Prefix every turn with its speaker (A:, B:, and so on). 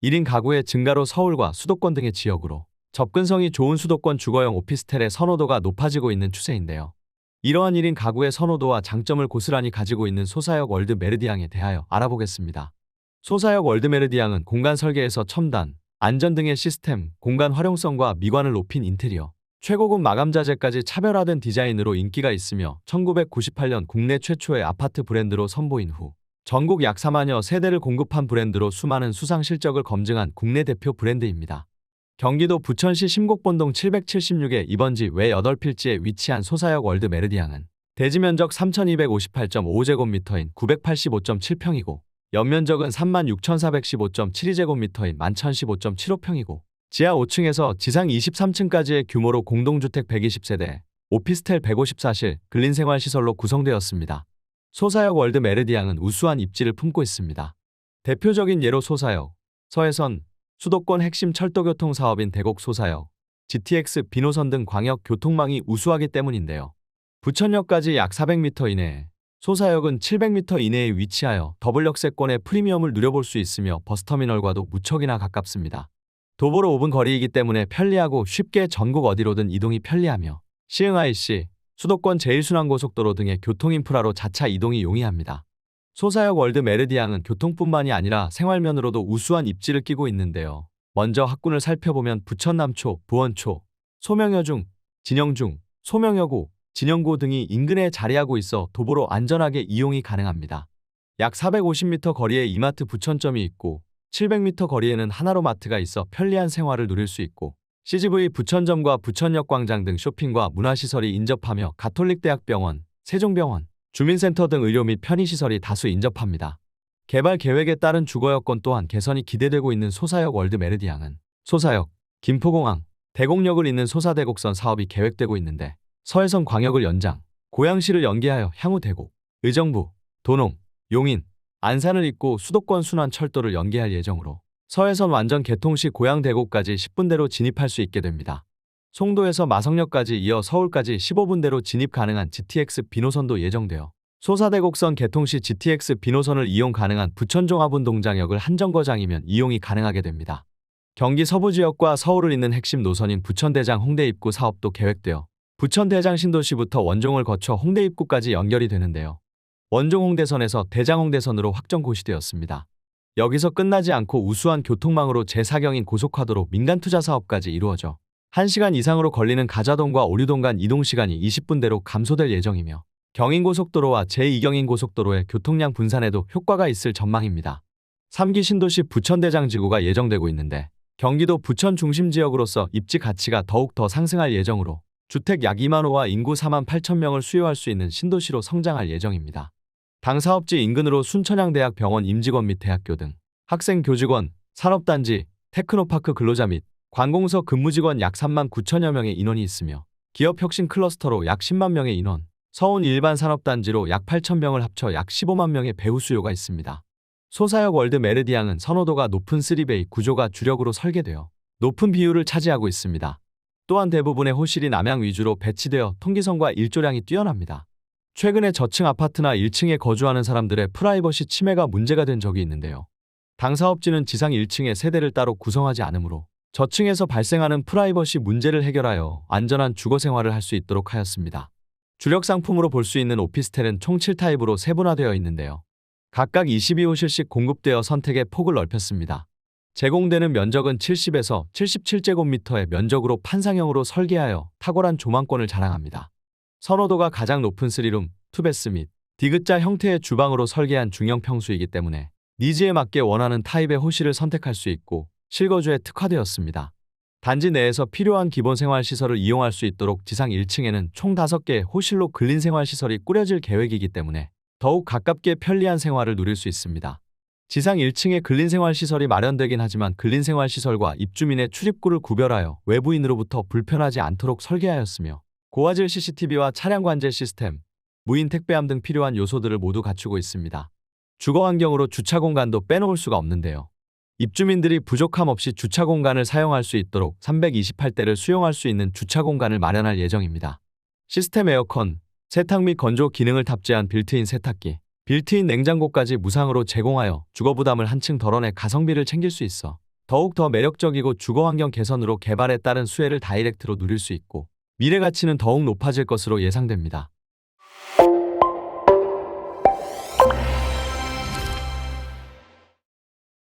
A: 1인 가구의 증가로 서울과 수도권 등의 지역으로 접근성이 좋은 수도권 주거용 오피스텔의 선호도가 높아지고 있는 추세인데요. 이러한 1인 가구의 선호도와 장점을 고스란히 가지고 있는 소사역 월드 메르디앙에 대하여 알아보겠습니다. 소사역 월드 메르디앙은 공간 설계에서 첨단, 안전 등의 시스템, 공간 활용성과 미관을 높인 인테리어, 최고급 마감 자재까지 차별화된 디자인으로 인기가 있으며 1998년 국내 최초의 아파트 브랜드로 선보인 후 전국 약 4만여 세대를 공급한 브랜드로 수많은 수상 실적을 검증한 국내 대표 브랜드입니다. 경기도 부천시 심곡본동 776의 이번지 외 8필지에 위치한 소사역 월드 메르디앙은 대지 면적 3258.5제곱미터인 985.7평이고 연면적은 36,415.72제곱미터인 11,015.75평이고 지하 5층에서 지상 23층까지의 규모로 공동주택 120세대, 오피스텔 154실, 근린생활시설로 구성되었습니다. 소사역 월드 메르디앙은 우수한 입지를 품고 있습니다. 대표적인 예로 소사역, 서해선, 수도권 핵심 철도교통 사업인 대곡 소사역, GTX 비노선 등 광역 교통망이 우수하기 때문인데요. 부천역까지 약 400m 이내에 소사역은 700m 이내에 위치하여 더블 역세권의 프리미엄을 누려볼 수 있으며 버스터미널과도 무척이나 가깝습니다. 도보로 5분 거리이기 때문에 편리하고 쉽게 전국 어디로든 이동이 편리하며 시흥 IC, 수도권 제1순환고속도로 등의 교통인프라로 자차 이동이 용이합니다. 소사역 월드 메르디앙은 교통뿐만이 아니라 생활면으로도 우수한 입지를 끼고 있는데요. 먼저 학군을 살펴보면 부천남초, 부원초, 소명여중, 진영중, 소명여고, 진영고 등이 인근에 자리하고 있어 도보로 안전하게 이용이 가능합니다. 약 450m 거리에 이마트 부천점이 있고 700m 거리에는 하나로마트가 있어 편리한 생활을 누릴 수 있고 CGV 부천점과 부천역 광장 등 쇼핑과 문화시설이 인접하며 가톨릭대학병원, 세종병원, 주민센터 등 의료 및 편의시설이 다수 인접합니다. 개발 계획에 따른 주거 여건 또한 개선이 기대되고 있는 소사역 월드 메르디앙은 소사역, 김포공항, 대곡역을 잇는 소사대곡선 사업이 계획되고 있는데 서해선 광역을 연장, 고양시를 연계하여 향후 대곡, 의정부, 도농, 용인, 안산을 잇고 수도권 순환 철도를 연계할 예정으로 서해선 완전 개통 시 고양 대곡까지 10분대로 진입할 수 있게 됩니다. 송도에서 마성역까지 이어 서울까지 15분대로 진입 가능한 GTX 비노선도 예정되어 소사대곡선 개통 시 GTX 비노선을 이용 가능한 부천종합운동장역을 한정거장이면 이용이 가능하게 됩니다. 경기 서부 지역과 서울을 잇는 핵심 노선인 부천대장 홍대 입구 사업도 계획되어 부천대장 신도시부터 원종을 거쳐 홍대 입구까지 연결이 되는데요. 원종 홍대선에서 대장 홍대선으로 확정 고시되었습니다. 여기서 끝나지 않고 우수한 교통망으로 제4경인 고속화도로 민간 투자 사업까지 이루어져 1시간 이상으로 걸리는 가자동과 오류동 간 이동시간이 20분대로 감소될 예정이며 경인고속도로와 제2경인 고속도로의 교통량 분산에도 효과가 있을 전망입니다. 3기 신도시 부천대장 지구가 예정되고 있는데 경기도 부천 중심 지역으로서 입지 가치가 더욱 더 상승할 예정으로 주택 약 2만 호와 인구 4만 8천 명을 수요할 수 있는 신도시로 성장할 예정입니다. 당 사업지 인근으로 순천향대학 병원 임직원 및 대학교 등 학생 교직원, 산업단지, 테크노파크 근로자 및 관공서 근무직원 약 3만 9천여 명의 인원이 있으며 기업 혁신 클러스터로 약 10만 명의 인원, 서운 일반 산업단지로 약 8천 명을 합쳐 약 15만 명의 배후 수요가 있습니다. 소사역 월드 메르디앙은 선호도가 높은 3베이 구조가 주력으로 설계되어 높은 비율을 차지하고 있습니다. 또한 대부분의 호실이 남향 위주로 배치되어 통기성과 일조량이 뛰어납니다. 최근에 저층 아파트나 1층에 거주하는 사람들의 프라이버시 침해가 문제가 된 적이 있는데요. 당 사업지는 지상 1층에 세대를 따로 구성하지 않으므로 저층에서 발생하는 프라이버시 문제를 해결하여 안전한 주거 생활을 할 수 있도록 하였습니다. 주력 상품으로 볼 수 있는 오피스텔은 총 7타입으로 세분화되어 있는데요. 각각 22호실씩 공급되어 선택의 폭을 넓혔습니다. 제공되는 면적은 70에서 77제곱미터의 면적으로 판상형으로 설계하여 탁월한 조망권을 자랑합니다. 선호도가 가장 높은 3룸, 투베스 및 디귿자 형태의 주방으로 설계한 중형 평수이기 때문에 니즈에 맞게 원하는 타입의 호실을 선택할 수 있고 실거주에 특화되었습니다. 단지 내에서 필요한 기본 생활시설을 이용할 수 있도록 지상 1층에는 총 5개의 호실로 근린 생활시설이 꾸려질 계획이기 때문에 더욱 가깝게 편리한 생활을 누릴 수 있습니다. 지상 1층에 근린생활시설이 마련되긴 하지만 근린생활시설과 입주민의 출입구를 구별하여 외부인으로부터 불편하지 않도록 설계하였으며 고화질 CCTV와 차량 관제 시스템, 무인 택배함 등 필요한 요소들을 모두 갖추고 있습니다. 주거 환경으로 주차 공간도 빼놓을 수가 없는데요. 입주민들이 부족함 없이 주차 공간을 사용할 수 있도록 328대를 수용할 수 있는 주차 공간을 마련할 예정입니다. 시스템 에어컨, 세탁 및 건조 기능을 탑재한 빌트인 세탁기, 빌트인 냉장고까지 무상으로 제공하여 주거 부담을 한층 덜어내 가성비를 챙길 수 있어 더욱 더 매력적이고 주거 환경 개선으로 개발에 따른 수혜를 다이렉트로 누릴 수 있고 미래 가치는 더욱 높아질 것으로 예상됩니다.